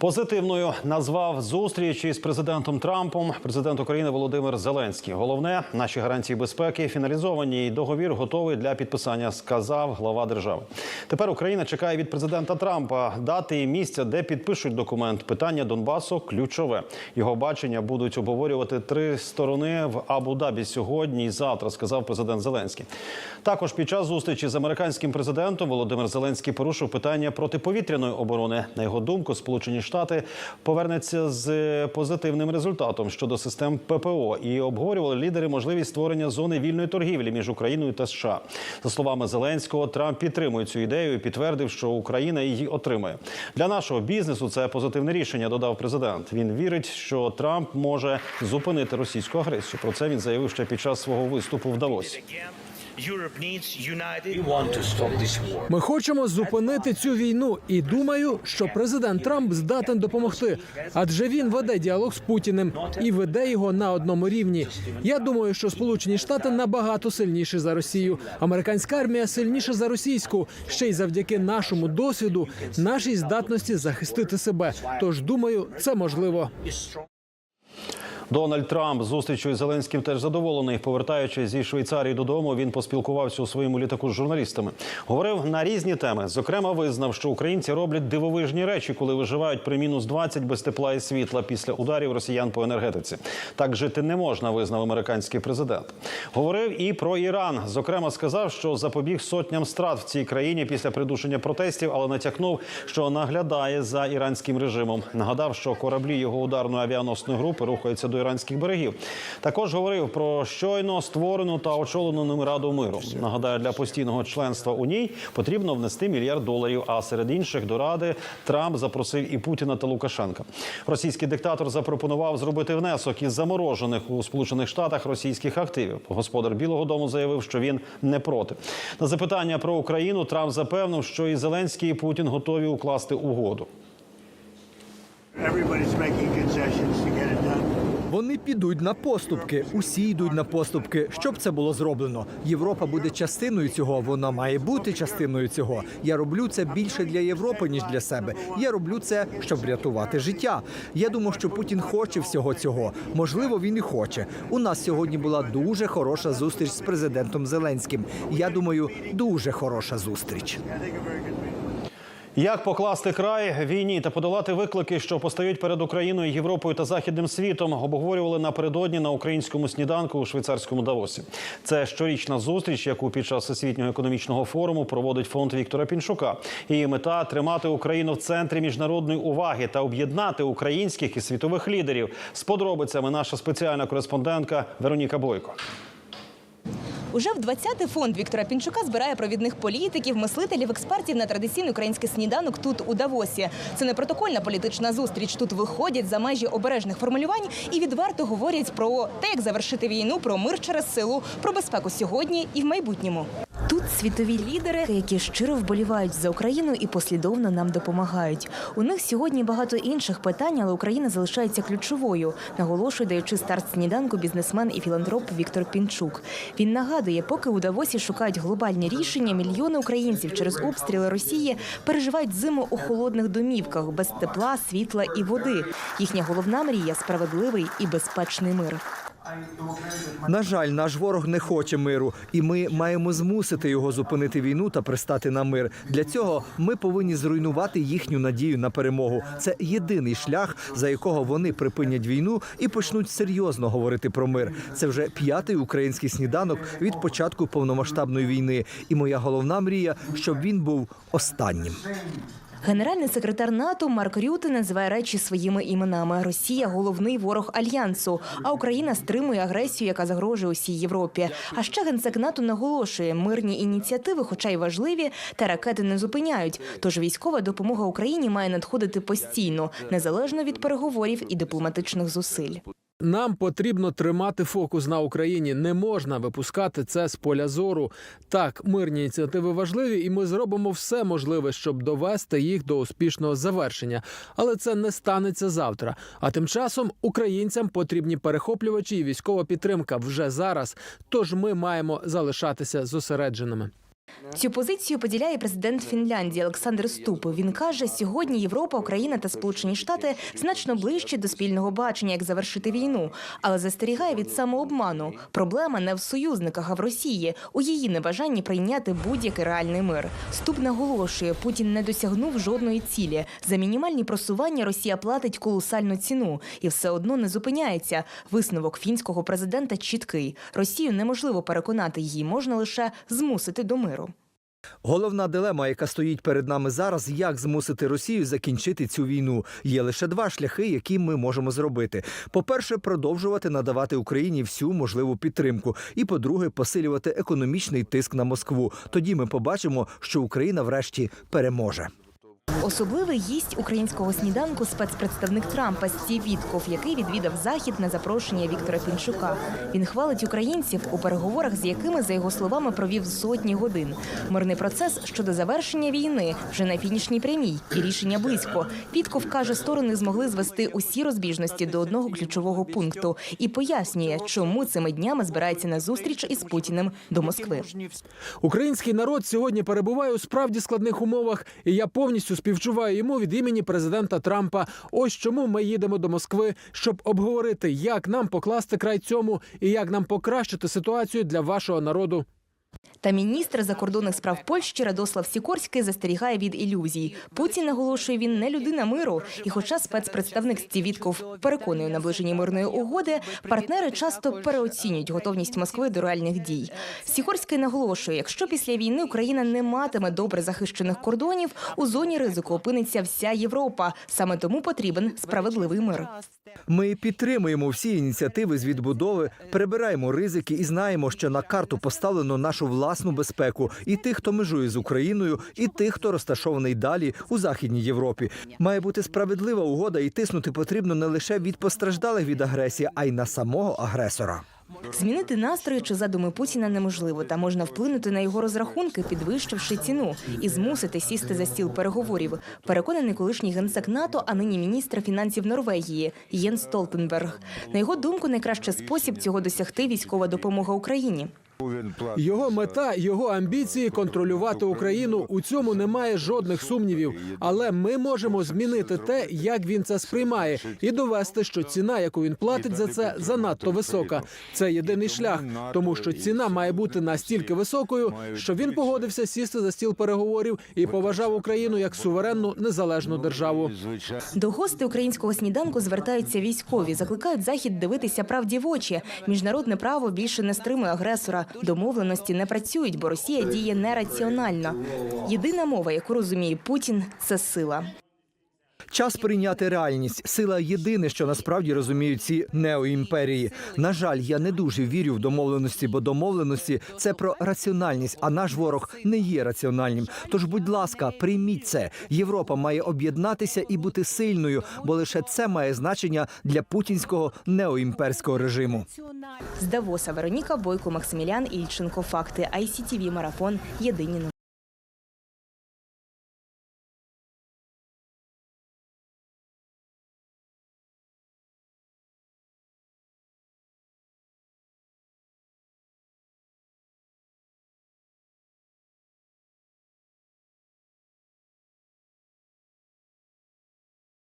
Позитивною назвав зустріч із президентом Трампом президент України Володимир Зеленський. Головне, наші гарантії безпеки фіналізовані. і Договір готовий для підписання, сказав глава держави. Тепер Україна чекає від президента Трампа дати і місця, де підпишуть документ. Питання Донбасу ключове. Його бачення будуть обговорювати три сторони в Абу-Дабі сьогодні і завтра, сказав президент Зеленський. Також під час зустрічі з американським президентом Володимир Зеленський порушив питання протиповітряної оборони. На його думку, Сполучені Штати повернуться з позитивним результатом щодо систем ППО і обговорювали лідери можливість створення зони вільної торгівлі між Україною та США. За словами Зеленського, Трамп підтримує цю ідею і підтвердив, що Україна її отримає. Для нашого бізнесу це позитивне рішення. Додав президент. Він вірить, що Трамп може зупинити російську агресію. Про це він заявив ще під час свого виступу в Давосі. Europe needs united. We want to stop this war. Ми хочемо зупинити цю війну, і думаю, що президент Трамп здатен допомогти, адже він веде діалог з Путіним і веде його на одному рівні. Я думаю, що Сполучені Штати набагато сильніші за Росію. Американська армія сильніша за російську, ще й завдяки нашому досвіду, нашій здатності захистити себе. Тож думаю, це можливо. Дональд Трамп зустрічю із Зеленським теж задоволений. Повертаючись зі Швейцарії додому, він поспілкувався у своєму літаку з журналістами. Говорив на різні теми. Зокрема, визнав, що українці роблять дивовижні речі, коли виживають при мінус 20 без тепла і світла після ударів росіян по енергетиці. Так жити не можна, визнав американський президент. Говорив і про Іран. Зокрема, сказав, що запобіг сотням страт в цій країні після придушення протестів, але натякнув, що наглядає за іранським режимом. Нагадав, що кораблі його ударної авіаносної групи рухаються до іранських берегів. Також говорив про щойно створену та очолену ним раду миру. Нагадаю, для постійного членства у ній потрібно внести мільярд доларів. А серед інших до ради Трамп запросив і Путіна та Лукашенка. Російський диктатор запропонував зробити внесок із заморожених у Сполучених Штатах російських активів. Господар Білого Дому заявив, що він не проти. На запитання про Україну Трамп запевнив, що і Зеленський і Путін готові укласти угоду. Everybody's making concessions to get it done. Вони підуть на поступки, усі йдуть на поступки, щоб це було зроблено. Європа буде частиною цього. Вона має бути частиною цього. Я роблю це більше для Європи ніж для себе. Я роблю це, щоб врятувати життя. Я думаю, що Путін хоче всього цього. Можливо, він і хоче. У нас сьогодні була дуже хороша зустріч з президентом Зеленським. Я думаю, дуже хороша зустріч. Як покласти край війні та подолати виклики, що постають перед Україною, Європою та західним світом, обговорювали напередодні на українському сніданку у швейцарському Давосі. Це щорічна зустріч, яку під час всесвітнього економічного форуму проводить фонд Віктора Пінчука. Її мета тримати Україну в центрі міжнародної уваги та об'єднати українських і світових лідерів. З подробицями наша спеціальна кореспондентка Вероніка Бойко. Уже в 20-й фонд Віктора Пінчука збирає провідних політиків, мислителів, експертів на традиційний український сніданок тут у Давосі. Це не протокольна політична зустріч. Тут виходять за межі обережних формулювань і відверто говорять про те, як завершити війну, про мир через силу, про безпеку сьогодні і в майбутньому. Світові лідери, які щиро вболівають за Україну і послідовно нам допомагають. У них сьогодні багато інших питань, але Україна залишається ключовою, наголошує, даючи старт сніданку бізнесмен і філантроп Віктор Пінчук. Він нагадує, поки у Давосі шукають глобальні рішення, мільйони українців через обстріли Росії переживають зиму у холодних домівках без тепла, світла і води. Їхня головна мрія справедливий і безпечний мир. На жаль, наш ворог не хоче миру, і ми маємо змусити його зупинити війну та пристати на мир. Для цього ми повинні зруйнувати їхню надію на перемогу. Це єдиний шлях, за якого вони припинять війну і почнуть серйозно говорити про мир. Це вже п'ятий український сніданок від початку повномасштабної війни. І моя головна мрія, щоб він був останнім. Генеральний секретар НАТО Марк Рюте називає речі своїми іменами. Росія головний ворог альянсу, а Україна стримує агресію, яка загрожує усій Європі. А ще генсек НАТО наголошує, мирні ініціативи, хоча й важливі, та ракети не зупиняють. Тож військова допомога Україні має надходити постійно, незалежно від переговорів і дипломатичних зусиль. Нам потрібно тримати фокус на Україні. Не можна випускати це з поля зору. Так, мирні ініціативи важливі, і ми зробимо все можливе, щоб довести їх до успішного завершення. Але це не станеться завтра. А тим часом українцям потрібні перехоплювачі і військова підтримка вже зараз. Тож ми маємо залишатися зосередженими. Цю позицію поділяє президент Фінляндії Олександр Ступ. Він каже, сьогодні Європа, Україна та Сполучені Штати значно ближче до спільного бачення, як завершити війну, але застерігає від самообману. Проблема не в союзниках, а в Росії у її небажанні прийняти будь-який реальний мир. Ступ наголошує, Путін не досягнув жодної цілі. За мінімальні просування Росія платить колосальну ціну і все одно не зупиняється. Висновок фінського президента чіткий: Росію неможливо переконати, її можна лише змусити до миру. Головна дилема, яка стоїть перед нами зараз, як змусити Росію закінчити цю війну. Є лише два шляхи, які ми можемо зробити: по-перше, продовжувати надавати Україні всю можливу підтримку, і по-друге, посилювати економічний тиск на Москву. Тоді ми побачимо, що Україна врешті переможе. Особливий гість українського сніданку спецпредставник Трампа Стів Вітков, який відвідав захід на запрошення Віктора Пінчука. Він хвалить українців у переговорах, з якими, за його словами, провів сотні годин. Мирний процес щодо завершення війни вже на фінішній прямій, і рішення близько. Вітков каже, сторони змогли звести усі розбіжності до одного ключового пункту і пояснює, чому цими днями збирається на зустріч із Путіним до Москви. Український народ сьогодні перебуває у справді складних умовах, і я повністю співчуваю йому від імені президента Трампа. Ось чому ми їдемо до Москви, щоб обговорити, як нам покласти край цьому і як нам покращити ситуацію для вашого народу. Та міністр закордонних справ Польщі Радослав Сікорський застерігає від ілюзій. Путін наголошує, він не людина миру. І, хоча спецпредставник Стів Вітков переконує у наближенні мирної угоди, партнери часто переоцінюють готовність Москви до реальних дій. Сікорський наголошує, якщо після війни Україна не матиме добре захищених кордонів, у зоні ризику опиниться вся Європа. Саме тому потрібен справедливий мир. Ми підтримуємо всі ініціативи з відбудови, перебираємо ризики і знаємо, що на карту поставлено нашу власну безпеку і тих, хто межує з Україною, і тих, хто розташований далі у західній Європі. Має бути справедлива угода, і тиснути потрібно не лише від постраждалих від агресії, а й на самого агресора. Змінити настрої чи задуми Путіна неможливо, та можна вплинути на його розрахунки, підвищивши ціну і змусити сісти за стіл переговорів. Переконаний колишній генсек НАТО, а нині міністр фінансів Норвегії Єн Столтенберг. На його думку, найкращий спосіб цього досягти військова допомога Україні. Його мета, його амбіції контролювати Україну. У цьому немає жодних сумнівів. Але ми можемо змінити те, як він це сприймає, і довести, що ціна, яку він платить за це, занадто висока. Це єдиний шлях, тому що ціна має бути настільки високою, що він погодився сісти за стіл переговорів і поважав Україну як суверенну незалежну державу. До гостей українського сніданку звертаються військові, закликають захід дивитися правді в очі. Міжнародне право більше не стримує агресора. Домовленості не працюють, бо Росія діє нераціонально. Єдина мова, яку розуміє Путін, це сила. Час прийняти реальність. Сила єдине, що насправді розуміють ці неоімперії. На жаль, я не дуже вірю в домовленості, бо домовленості це про раціональність, а наш ворог не є раціональним. Тож, будь ласка, прийміть це. Європа має об'єднатися і бути сильною, бо лише це має значення для путінського неоімперського режиму. З Давоса Вероніка Бойко, Максимілян Ільченко. Факти ICTV Марафон. Єдині.